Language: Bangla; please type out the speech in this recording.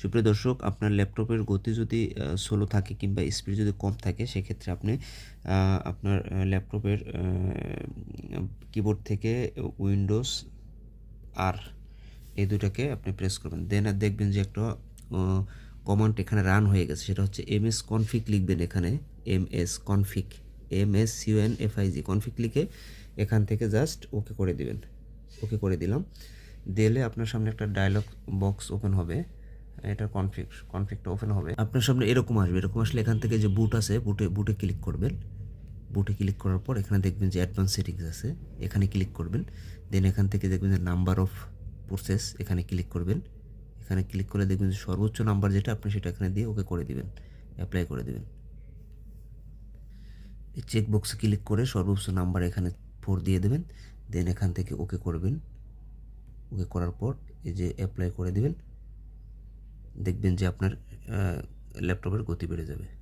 সুপ্রিয় দর্শক, আপনার ল্যাপটপের গতি যদি স্লো থাকে কিংবা স্পিড যদি কম থাকে, সেক্ষেত্রে আপনি আপনার ল্যাপটপের কিবোর্ড থেকে উইন্ডোজ আর এই দুটাকে আপনি প্রেস করবেন। দেন আর দেখবেন যে একটা কমান্ড এখানে রান হয়ে গেছে, সেটা হচ্ছে এম এস কনফিক লিখবেন এখানে M S config M S U N F I G config লিখে এখান থেকে জাস্ট ওকে করে দিবেন। ওকে করে দিলাম। দিলে আপনার সামনে একটা ডায়লগ বক্স ওপেন হবে। এটা কনফিগ কনফিগটা ওপেন হবে। আপনার সামনে এরকম আসবে, এরকম আসলে এখান থেকে যে বুট আছে বুটে বুটে ক্লিক করবেন। বুটে ক্লিক করার পর এখানে দেখবেন যে অ্যাডভান্স সেটিংস আছে, এখানে ক্লিক করবেন। দেন এখান থেকে দেখবেন যে নাম্বার অফ প্রসেস এখানে ক্লিক করবেন। এখানে ক্লিক করে দেখবেন যে সর্বোচ্চ নাম্বার যেটা, আপনি সেটা এখানে দিয়ে ওকে করে দিবেন অ্যাপ্লাই করে দেবেন। এই চেক বক্সে ক্লিক করে সর্বোচ্চ নাম্বার এখানে ফোর দিয়ে দেবেন। দেন এখান থেকে ওকে করবেন। ওকে করার পর এই যে অ্যাপ্লাই করে দিবেন। দেখবেন যে আপনার ল্যাপটপের গতি বেড়ে যাবে।